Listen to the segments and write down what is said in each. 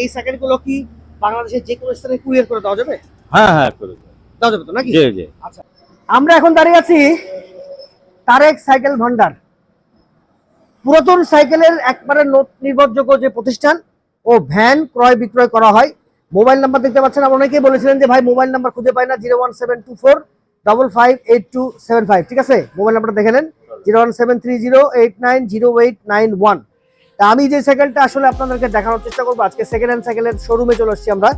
এই সাইকেলগুলো কি বাংলাদেশের যে কোনো স্থানে কুরিয়ার করে দেওয়া যাবে? হ্যাঁ হ্যাঁ করে দেওয়া যাবে তো নাকি? জি জি। আমরা এখন দাঁড়িয়ে আছি তারেক সাইকেল ভান্ডার। পুরাতন সাইকেলের একবারে নির্ভরযোগ্য যে প্রতিষ্ঠান ও ভ্যান ক্রয় বিক্রয় করা হয়। মোবাইল নাম্বার দেখতে পাচ্ছেন আমরা অনেকেই বলেছিলেন যে ভাই মোবাইল নাম্বার খুঁজে পাই না zero one seven two four double five eight two seven five ঠিক আছে? মোবাইল নাম্বারটা দেখে নেন zero one seven three zero eight nine zero eight nine one. আমি যে সাইকেলটা আসলে আপনাদেরকে দেখানোর চেষ্টা করব আজকে সেকেন্ড হ্যান্ড সাইকেলের শোরুমে চলে আসছি আমরা।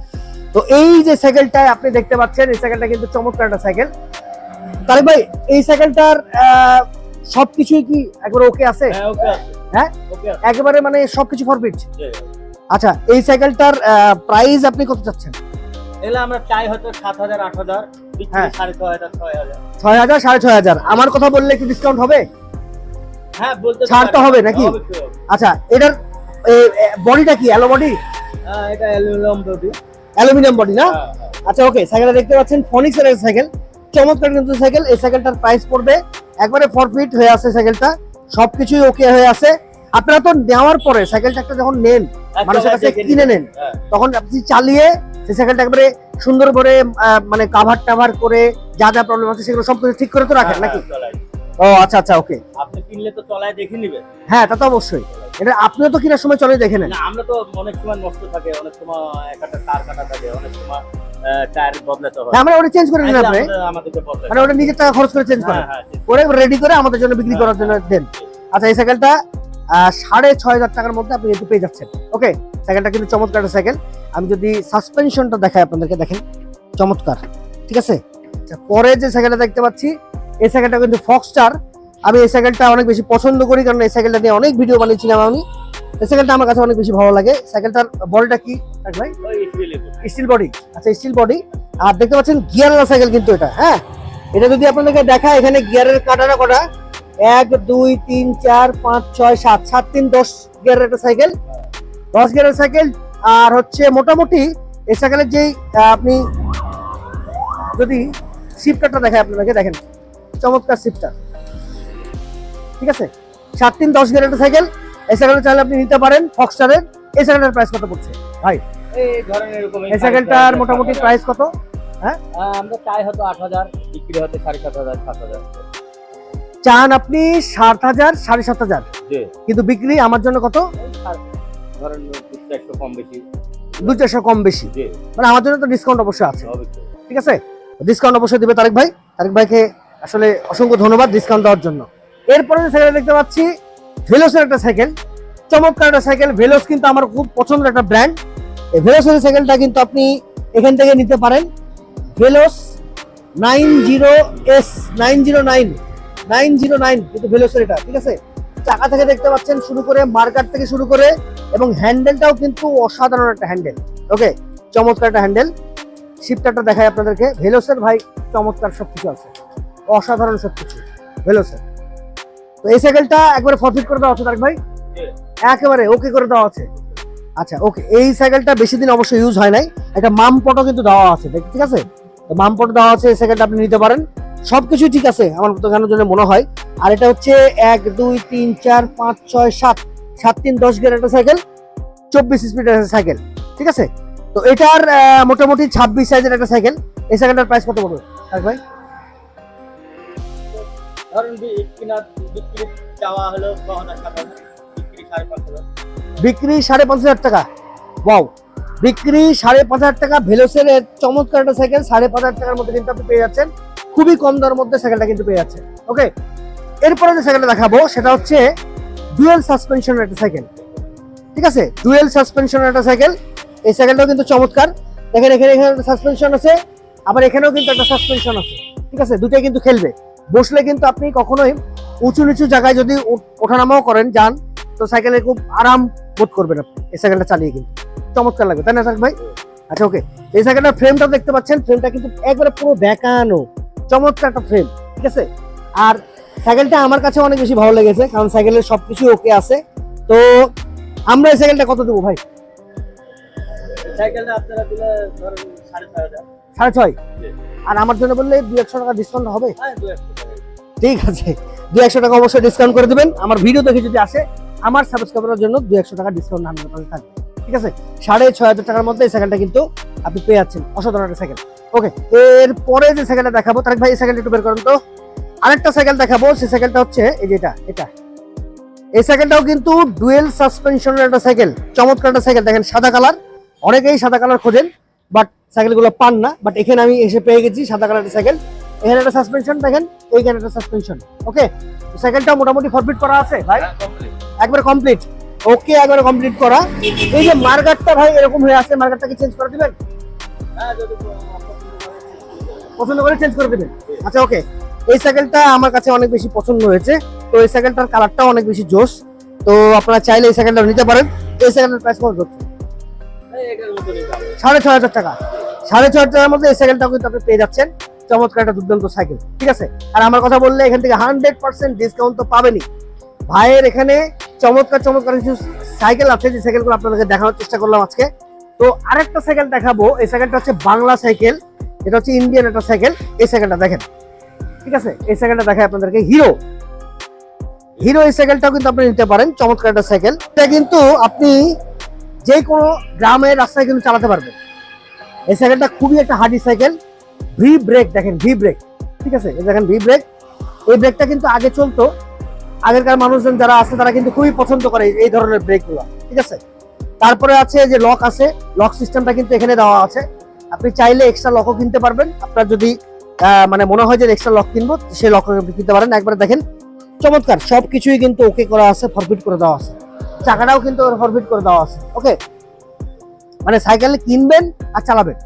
তো এই যে সাইকেলটায় আপনি দেখতে পাচ্ছেন এই সাইকেলটা কিন্তু চমৎকার একটা সাইকেল তাহলে ভাই এই সাইকেলটার সবকিছুই কি একবার ওকে আছে? হ্যাঁ হ্যাঁ? একেবারে মানে সবকিছু ফরফিট জি। আচ্ছা এই সাইকেলটার প্রাইস আপনি কত চাচ্ছেন? এগুলো আমরা চাই হয়তো সাত হাজার আট হাজার হ্যাঁ। হাজার ছয় হাজার। সাড়ে ছয় হাজার। আমার কথা বললে কি ডিসকাউন্ট হবে? হ্যাঁ বলতে ছাড় তো হবে নাকি? আচ্ছা এটার বডিটা কি অ্যালো বডি হ্যাঁ এটা অ্যালুমিনিয়াম বডি। অ্যালুমিনিয়াম বডি না? হ্যাঁ আচ্ছা ওকে সাইকেলটা দেখতে পাচ্ছেন ফনিক্স এর সাইকেল চমৎকার কিন্তু সাইকেল এই সাইকেলটার প্রাইস পড়বে একবারে ফরফিট হয়ে আছে সাইকেলটা সবকিছুই ওকে হয়ে আছে। আপনারা তো নেওয়ার পরে সাইকেলটা একটা যখন নেন মানুষের কাছে কিনে নেন। হ্যাঁ। তখন আপনি চালিয়ে সেই সাইকেলটা একবারে সুন্দর করে আহ, মানে কাভার টাভার করে যা যা প্রবলেম আছে সেগুলো সব কিছু ঠিক করে তো রাখেন হ্যাঁ, নাকি? হ্যাঁ। ও আচ্ছা আচ্ছা ওকে। আপনি কিনলে তো চলায় দেখে নিবেন। হ্যাঁ তা তো অবশ্যই। এটা আপনিও তো কেনার সময় চলে দেখে নেন। না আমরা তো অনেক সময় নষ্ট থাকে অনেক সময় একটা তার কাটা থাকে অনেক সময় টায়ার বদলাতে হয়। হ্যাঁ ওটা চেঞ্জ করে আপনি বদলাতে মানে ওটা নিজের টাকা খরচ করে চেঞ্জ করেন। হ্যাঁ হ্যাঁ। রেডি করে। আমাদের জন্য বিক্রি করার জন্য দেন। আচ্ছা এই সাইকেলটা সাড়ে ছয় হাজার টাকার মধ্যে আপনি কিন্তু পেয়ে যাচ্ছেন। ওকে সাইকেলটা কিন্তু চমৎকার একটা সাইকেল আমি যদি সাসপেনশনটা দেখাই আপনাদেরকে দেখেন চমৎকার। ঠিক আছে? আচ্ছা, পরে যে সাইকেলটা দেখতে পাচ্ছি এই সাইকেলটা কিন্তু ফক্সটার আমি এই সাইকেলটা অনেক বেশি পছন্দ করি কারণ এই সাইকেলটা নিয়ে অনেক ভিডিও বানিয়েছিলাম আমি। এই সাইকেলটা আমার কাছে অনেক বেশি ভালো লাগে। সাইকেলটার বলটা কি? ভাই। স্টিল বডি আচ্ছা স্টিল বডি আর দেখতে পাচ্ছেন গিয়ারওয়ালা সাইকেল কিন্তু এটা হ্যাঁ? এটা যদি আপনাদেরকে দেখা এখানে গিয়ারের কাটাটা কটা? এক দুই তিন চার পাঁচ ছয় সাত সাত তিন দশ গিয়ারের একটা সাইকেল দশ গিয়ারের সাইকেল আর হচ্ছে মোটামুটি এই সাইকেলের যেই আপনি যদি শিফটারটা দেখায় আপনাদেরকে দেখেন। চমৎকার শিফটার ঠিক আছে? সাত তিন দশ একটা সাইকেল এই সাইকেলটা চাইলে আপনি নিতে পারেন ফক্সটারের এই সাইকেলটার প্রাইস কত পড়ছে? এরকম এই সাইকেলটার মোটামুটি প্রাইস কত? আমরা চাই হয়তো আট হাজার বিক্রি হতে সাড়ে সাত হাজার সাত হাজার। চান আপনি সাত হাজার সাড়ে সাত হাজার। কিন্তু বিক্রি আমার জন্য কত? ধরেন কম বেশি। দু চারশো কম বেশি। মানে আমার জন্য তো ডিসকাউন্ট অবশ্যই আছে। ঠিক আছে? ডিসকাউন্ট অবশ্যই দিবে তারেক ভাই। তারেক ভাইকে আসলে অসংখ্য ধন্যবাদ ডিসকাউন্ট দেওয়ার জন্য। এরপরে যে সাইকেল দেখতে পাচ্ছি ভেলোসের একটা সাইকেল চমৎকার একটা সাইকেল ভেলোস কিন্তু আমার খুব পছন্দের একটা ব্র্যান্ড এই ভেলোসের সাইকেলটা কিন্তু আপনি এখান থেকে নিতে পারেন। Veloce nine zero S, nine zero nine nine zero nine কিন্তু ভেলোসের এটা, ঠিক আছে? চাকা থেকে দেখতে পাচ্ছেন শুরু করে মার্কার থেকে শুরু করে, এবং হ্যান্ডেলটাও কিন্তু অসাধারণ একটা হ্যান্ডেল ওকে চমৎকার একটা হ্যান্ডেল শিফটারটা দেখাই আপনাদেরকে। ভেলোসের ভাই, চমৎকার সব কিছু আছে। অসাধারণ সবকিছু। ভেলোসের তো এই সাইকেলটা একবারে ফরফিট করে দেওয়া আছে, তারেক ভাই? একেবারে ওকে করে দেওয়া আছে। আচ্ছা ওকে এই সাইকেলটা বেশি দিন অবশ্যই ইউজ হয় নাই। একটা মাম কিন্তু দেওয়া আছে ঠিক আছে? মাম পট দেওয়া আছে, এই সাইকেলটা আপনি নিতে পারেন। সবকিছু ঠিক আছে, আমার তো কেন জন্য মনে হয়। আর এটা হচ্ছে এক, দুই, তিন, চার, পাঁচ, ছয়, সাত। সাত, তিন, দশ গিয়ার একটা সাইকেল চব্বিশ স্পিডের একটা সাইকেল ঠিক আছে? তো এটার মোটামুটি ছাব্বিশ সাইজের একটা সাইকেল এই সাইকেলটার প্রাইস কত তারেক ভাই? ধরেন কিনা বিক্রি চাওয়া হলো বিক্রি সাড়ে পাঁচ হাজার। টাকা। ওয়াও বিক্রি সাড়ে পাঁচ হাজার টাকা ভেলোসের চমৎকার একটা সাইকেল সাড়ে পাঁচ হাজার টাকার মধ্যে কিন্তু আপনি পেয়ে যাচ্ছেন। খুবই কম দরের মধ্যে সাইকেলটা কিন্তু পেয়ে যাচ্ছেন। ওকে এরপরে যে সাইকেলটা দেখাবো, সেটা হচ্ছে ডুয়েল সাসপেনশনের একটা সাইকেল ঠিক আছে? ডুয়েল সাসপেনশনের একটা সাইকেল এই সাইকেলটাও কিন্তু চমৎকার। দেখেন, এখানে এখানে সাসপেনশন আছে, আবার এখানেও কিন্তু একটা সাসপেনশন আছে। ঠিক আছে? দুটাই কিন্তু খেলবে। বসলে কিন্তু আপনি কখনোই উঁচু নিচু জায়গায় যদি ওঠানামাও করেন যান তো সাইকেলে খুব আরাম বোধ করবেন আপনি। এই সাইকেলটা চালিয়ে কিন্তু। চমৎকার লাগবে তাই না সাকিব ভাই? আচ্ছা ওকে এই সাইকেলটার ফ্রেমটা দেখতে পাচ্ছেন ফ্রেমটা কিন্তু একবারে পুরো বেঁকানো চমৎকার একটা ফ্রেম ঠিক আছে? আর সাইকেলটা আমার কাছে অনেক বেশি ভালো লেগেছে কারণ সাইকেলের সবকিছু ওকে আছে। তো আমরা এই সাইকেলটা কত দেবো ভাই? সাইকেলটা আপনারা দিলে ধরেন সাড়ে ছয় আর আমার জন্য বললে দু একশো টাকা ডিসকাউন্ট হবে? হ্যাঁ ঠিক আছে দু একশো টাকা অবশ্যই ডিসকাউন্ট করে দেবেন। আমার ভিডিও দেখে যদি আসে, আমার সাবস্ক্রাইবারের জন্য দু একশো টাকা ডিসকাউন্ট হান্ড্রেড থাকবে। ঠিক আছে? সাড়ে ছয় হাজার টাকার মধ্যে এই সাইকেলটা কিন্তু আপনি পেয়ে যাচ্ছেন। অসাধারণ একটা সাইকেল ওকে এর পরে যে সাইকেলটা দেখাবো, তারেক ভাই, এই সাইকেলটা একটু বের করেন তো। আরেকটা সাইকেল দেখাবো সেই সাইকেলটা হচ্ছে, এই যে এটা এটা। এই সাইকেলটাও কিন্তু ডুয়েল সাসপেনশনের একটা সাইকেল চমৎকার একটা সাইকেল দেখেন, সাদা কালার অনেকেই সাদা কালার খোঁজেন বাট সাইকেলগুলো পান না। বাট এখানে আমি এসে পেয়ে গেছি সাদা কালারের সাইকেল এখানে একটা সাসপেনশন দেখেন এইখানে একটা সাসপেনশন ওকে সাইকেলটা মোটামুটি ফরফিট করা আছে ভাই? একবার কমপ্লিট ওকে একবার কমপ্লিট করা। এই যে মার্কারটা ভাই এরকম হয়ে আছে মার্কারটা কি চেঞ্জ করে দিবেন? হ্যাঁ যদি পছন্দ করে চেঞ্জ করে দিবেন। আচ্ছা ওকে এই সাইকেলটা আমার কাছে অনেক বেশি পছন্দ হয়েছে। তো এই সাইকেলটার কালারটাও অনেক বেশি জোস। তো আপনারা চাইলে এই সাইকেলটা নিতে পারেন। এই সাইকেলটার প্রাইস কত? হচ্ছে। সাড়ে ছয় হাজার টাকা। সাড়ে ছয় হাজার টাকার মধ্যে এই সাইকেলটাও কিন্তু আপনি পেয়ে যাচ্ছেন। চমৎকার একটা দুর্দান্ত সাইকেল ঠিক আছে? আর আমার কথা বললে এখান থেকে হান্ড্রেড পার্সেন্ট ডিসকাউন্ট তো পাবেনই। ভাইয়ের এখানে চমৎকার চমৎকার কিছু সাইকেল আছে, যে সাইকেলগুলো আপনাদেরকে দেখানোর চেষ্টা করলাম আজকে। তো আরেকটা সাইকেল দেখাবো, এই সাইকেলটা হচ্ছে বাংলা সাইকেল এটা হচ্ছে ইন্ডিয়ান একটা সাইকেল এই সাইকেলটা দেখেন, ঠিক আছে? এই সাইকেলটা দেখায় আপনাদেরকে হিরো হিরো এই সাইকেলটাও কিন্তু আপনি নিতে পারেন, চমৎকার একটা সাইকেল এটা কিন্তু আপনি যে কোনো গ্রামের রাস্তায় কিন্তু চালাতে পারবেন। এই সাইকেলটা খুবই একটা হার্ডি সাইকেল ভি ব্রেক দেখেন ভি ব্রেক ঠিক আছে? এই দেখেন ভি ব্রেক এই ব্রেকটা কিন্তু আগে চলতো। আগেরকার মানুষজন যারা আছে, তারা কিন্তু খুবই পছন্দ করে এই- ধরনের ব্রেকগুলো ঠিক আছে? তারপরে আছে যে লক আছে লক সিস্টেমটা কিন্তু এখানে দেওয়া আছে। আপনি চাইলে এক্সট্রা লকও কিনতে পারবেন। আপনার যদি মানে মনে হয় যে এক্সট্রা লক কিনবো সেই লক কিনতে পারেন। একবারে দেখেন, চমৎকার! সবকিছুই কিন্তু ওকে করা আছে ফরফিট করে দেওয়া আছে। চাকাটাও কিন্তু ফরফিট করে দেওয়া আছে ওকে মানে সাইকেল কিনবেন আর চালাবেন।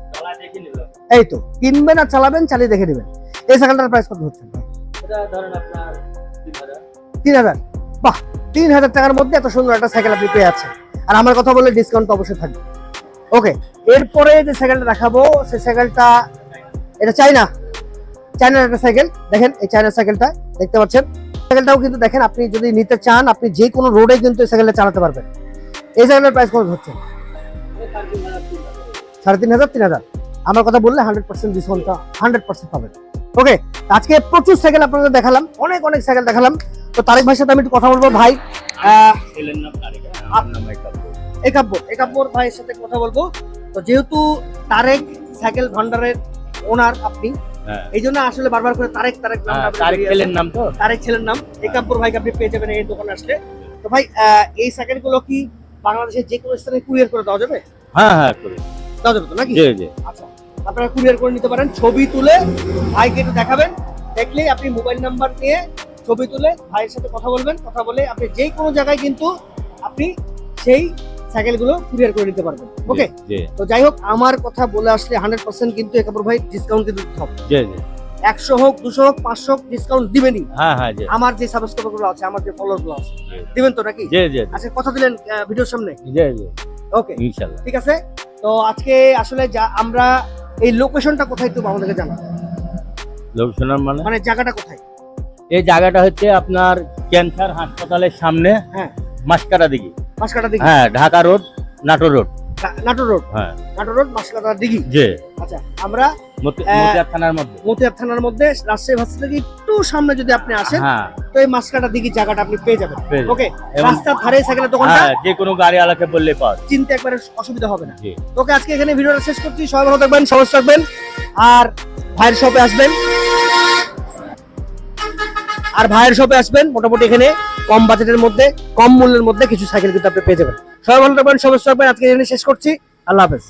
এই তো কিনবেন আর চালাবেন চালিয়ে দেখে নেবেন। এই সাইকেলটার প্রাইস কত হচ্ছে? এটা ধরেন আপনার তিন হাজার। বাহ তিন হাজার টাকার মধ্যে এত সুন্দর একটা সাইকেল আপনি পেয়ে আছেন আর আমার কথা বললে ডিসকাউন্ট তো অবশ্যই থাকবে। ওকে এরপরে যে সাইকেলটা দেখাবো সেই সাইকেলটা এটা চাইনা চায়নার একটা সাইকেল দেখেন এই চায়নার সাইকেলটা দেখতে পাচ্ছেন? সাইকেলটাও কিন্তু দেখেন আপনি যদি নিতে চান আপনি যে কোনো রোডে কিন্তু এই সাইকেলটা চালাতে পারবেন। এই সাইকেলের প্রাইস কত হচ্ছে? সাড়ে তিন হাজার, তিন হাজার। আমার কথা বললে হান্ড্রেড পার্সেন্ট ডিসকাউন্টটা হান্ড্রেড পার্সেন্ট পাবেন ওকে আজকে প্রচুর সাইকেল আপনাদের দেখালাম অনেক অনেক সাইকেল দেখালাম। তো তারেক ভাইয়ের সাথে আমি একটু কথা বলব। ভাই একাব্বর। একাব্বর ভাইয়ের সাথে কথা বলব। তো যেহেতু তারেক সাইকেল ভান্ডারের ওনার আপনি হ্যাঁ। এই জন্য আসলে বারবার করে তারেক তারেক হ্যাঁ, তারেক ছেলের নাম তো। তারেক ছেলের নাম একাব্বর ভাইকে আপনি পেয়ে যাবেন এই দোকানে আসলে। তো ভাই এই সাইকেলগুলো কি বাংলাদেশের যে কোনো স্থানে কুরিয়ার করে দেওয়া যাবে? হ্যাঁ হ্যাঁ করি দেওয়া যাবে তো নাকি? জি জি। আচ্ছা আপনারা কুরিয়ার করে নিতে পারেন ছবি তুলে ভাইকে একটু দেখাবেন দেখলেই আপনি মোবাইল নাম্বার নিয়ে ছবি তুলে ভাইয়ের সাথে কথা বলবেন কথা বলে আপনি যে কোনো জায়গায় কিন্তু আপনি সেই সাইকেলগুলো কুরিয়ার করে নিতে পারবেন ওকে তো যাই হোক আমার কথা বলে আসলে হান্ড্রেড পার্সেন্ট কিন্তু একাপুর ভাই ডিসকাউন্ট কিন্তু দিতে হবে জি জি। একশো হোক দুশো হোক পাঁচশো হোক ডিসকাউন্ট দিবেনই। হ্যাঁ হ্যাঁ আমার যে সাবস্ক্রাইবারগুলো আছে আমার যে ফলোয়ারগুলো আছে দিবেন তো নাকি? আচ্ছা কথা দিলেন ভিডিওর সামনে? ওকে ঠিক আছে? তো আজকে আসলে যা আমরা এই লোকেশনটা কোথায় একটু আমাদেরকে জানা লোকেশনের মানে? মানে জায়গাটা কোথায়? এই জায়গাটা হচ্ছে আপনার ক্যান্সার হাসপাতালের সামনে হ্যাঁ। মাসকাটা দিঘি। মাসকাটা দিঘি? হ্যাঁ Dhaka road Natore road. Natore road? হ্যাঁ। নাটোর রোড মাসকাটা দিঘি? জি। আচ্ছা আমরা থানার মধ্যে। মতিয়ার থানার মধ্যে রাজশাহী ভার্সিটি থেকে একটু সামনে যদি আপনি আসেন হ্যাঁ। তো এই মাসকাটা দিঘি জায়গাটা আপনি পেয়ে যাবেন। ওকে রাস্তার ধারে সাইকেলের দোকানটা। হ্যাঁ যে কোনো বললে পাওয়া চিনতে একবারে অসুবিধা হবে না। ওকে আজকে এখানে ভিডিওটা শেষ করছি। সবাই ভালো থাকবেন সবাই থাকবেন। আর ভাইয়ের শপে আসবেন। আর ভাইয়ের শপে আসবেন মোটামুটি এখানে কম বাজেটের মধ্যে কম মূল্যের মধ্যে কিছু সাইকেল কিন্তু আপনি পেয়ে যাবেন। সবাই ভালো থাকবেন সবাই থাকবেন। আজকে এখানে শেষ করছি। আল্লাহ হাফেজ।